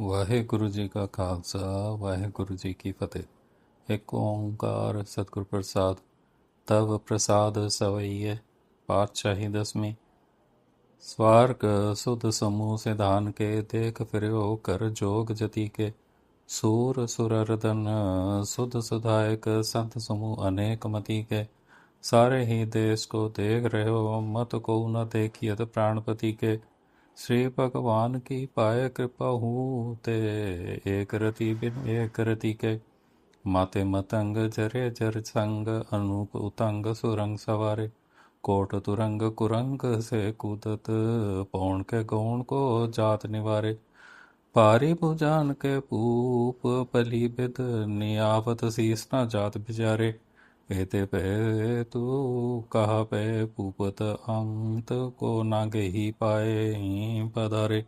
ਵਾਹਿਗੁਰੂ ਜੀ ਕਾ ਖਾਲਸਾ, ਵਾਹਿਗੁਰੂ ਜੀ ਕੀ ਫਤਿਹ। ਇੱਕ ਓੰਕਾਰ ਸਤਿਗੁਰ ਪ੍ਰਸਾਦ, ਤਵ ਪ੍ਰਸਾਦ ਸਵਈਏ, ਪਾਤਸ਼ਾਹੀ ਦਸਵੀਂ। ਸਵਾਰਗ ਸੁਧ ਸਮੂਹ ਸਿਧਾਨ ਕੇ, ਦੇਖ ਫਿਰਿਓ ਕਰ ਜੋਗ ਜਤੀ ਕੇ। ਸੂਰ ਸੁਰਰਦਨ ਸੁਧ ਸੁਧਾਇਕ, ਸੰਤ ਸਮੂਹ ਅਨੇਕ ਮਤੀ ਕੇ। ਸਾਰੇ ਹੀ ਦੇਸ਼ ਕੋ ਦੇਖ ਰਹੇ ਹੋ, ਮਤ ਕੋ ਨ ਦੇਖੀਤ ਪ੍ਰਾਣਪਤੀ ਕੇ। श्री भगवान की पाए कृपा हूँ ते एक रति बिन एक रति के माते मतंग जरे जर संग अनूप उतंग सुरंग सवारे कोट तुरंग कुरंग से कूदत पौन के गौण को जात निवारे पारी भुजान के पूप पली बिद नियावत शीस न जात बिचारे एते पे तू कहा पे पूपत अंत को नागे ही पाए पधारे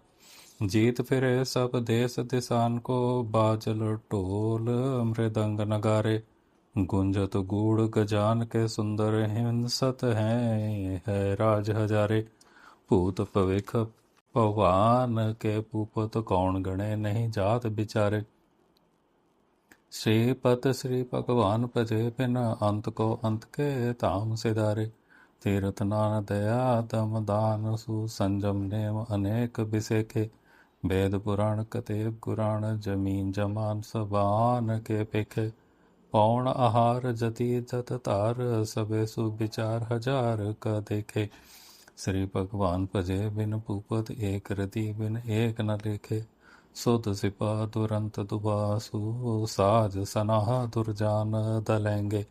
जीत फिरे सब देश दिसान को बाजल टोल मृदंग नगारे गुंजत गूढ़ गजान के सुंदर हिंसत हैं है राज हजारे भूत पविख पवान के पूपत कौन गणे नहीं जात बिचारे श्रीपत श्री भगवान भजे बिन अंत को अंत के धाम सिधारे तीर्थ नान दया दम दान सु संजम नेम अनेक बिसेखे वेद पुराण कतेब कुरान जमीन जमान सबान के पेखे पौण आहार जति जत तार सबे सुविचार हजार का देखे श्री भगवान भजे बिन पूपत एक रति बिन एक न लेखे सुध सिपा दुरंत दुबासु साज सनाह दुर्जान दलेंगे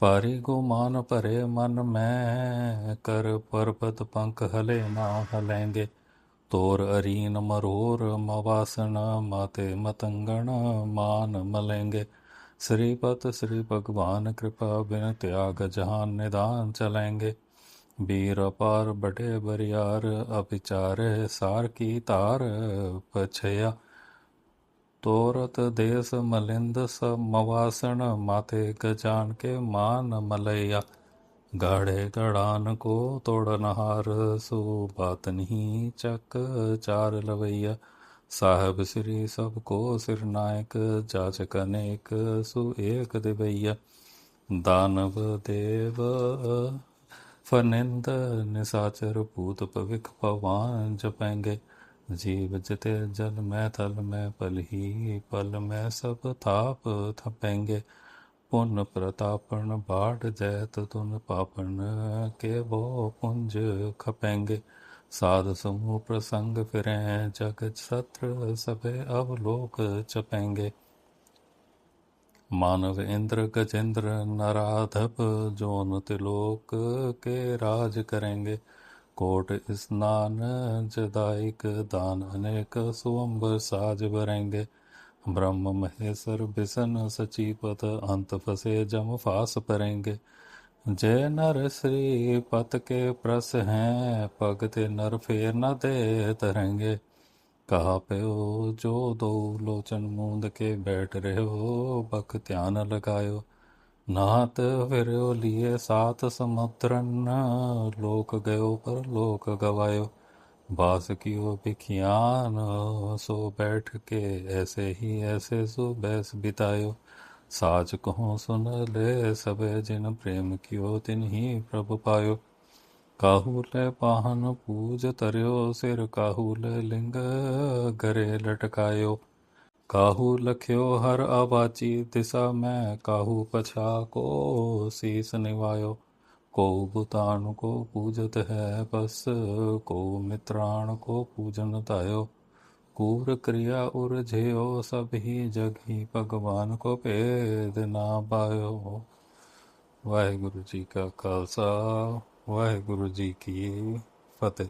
पारी गुमान परे मन में कर पर्वत पंख हले ना हलेंगे तोर अरीन मरोर मवासन माते मतंगण मान मलेंगे श्रीपत श्री भगवान कृपा बिन त्याग जहान निदान चलेंगे ਬੀਰ ਅਪਾਰ ਬਟੇ ਬਰਿਆਰ ਅਪਚਾਰਹਿ ਸਾਰ ਕੀ ਤਾਰ ਪਛਿਆ। ਤੋਰਤ ਦੇਸ ਮਲਿੰਦ ਸ ਮਵਾਸਣ, ਮਾਤੇ ਗਜਾਨ ਕੇ ਮਾਨ ਮਲਇਆ ਗਾੜੇ ਗੜਾਨ ਕੋ ਤੋੜਨਹਾਰ ਸੋ ਬਾਤ ਨਹੀਂ ਚੱਕ ਚਾਰ ਲਵਈਆ। ਸਾਹਿਬ ਸ੍ਰੀ ਸਭ ਕੋ ਸਿਰ ਨਾਇਕ ਜਾਚਕ ਅਨੇਕ ਸੋ ਏਕ ਦਿਵਈਆ। ਦਾਨਵ ਦੇਵ ਫਨਿੰਦ ਨਿਸਾਚਰ ਭੂਤ ਭਵਿਖ ਪਵਾਨ ਜਪੈਂਗੇ। ਜੀਵ ਜਤੇ ਜਲ ਮੈਂ ਤਲ ਮੈਂ ਪਲ ਹੀ ਪਲ ਮੈਂ ਸਭ ਥਾਪ ਥਪੈਂਗੇ। ਪੁਨ ਪ੍ਰਤਾਪਣ ਬਾੜ ਜੈਤ ਤੁਨ ਪਾਪਣ ਕੇ ਵੋ ਪੁੰਜ ਖਪੈਂਗੇ। ਸਾਧ ਸਮੂਹ ਪ੍ਰਸੰਗ ਫਿਰੈ, ਜਗਤ ਸਤਰ ਸਭੇ ਅਵਲੋਕ ਚਪੈਂਗੇ। चपेंगे मानव इंद्र गजेंद्र नराधप जोन तिलोक के राज करेंगे कोट स्नान जदाइक दान अनेक सुअम्बर साज भरेंगे ब्रह्म महेश्वर बिसन सचीपत अंत फसे जम फास परेंगे जय नर श्री पत के प्रस हैं पगते नर फेर न दे तरेंगे कहा पे हो जो दो लोचन मूंद के बैठ रहे हो? बख ध्यान लगायो। नात फिर लिए सात समुद्रन। लोक गयो पर लोक गवायो। बास कियो बिखियान सो बैठ के ऐसे ही ऐसे सो बैस बितायो। साच कहो सुन ले सबे जिन प्रेम कियो तिन ही प्रभु पायो। काहूल पाहन पूज तरियो सिर, काहूल लिंग घरे लटकायो। काहू लख्यो हर आवाची दिशा में, काहू पछा को शीस निवायो। को भूतान को पूजत है बस, को मित्राण को पूजन तायो। कूर क्रिया उर उर्झेयो सभी जगही भगवान को पेद ना पायो। वाहेगुरु जी का खालसा। ਵਾਹਿਗੁਰੂ ਜੀ ਕੀ ਫਤਿਹ।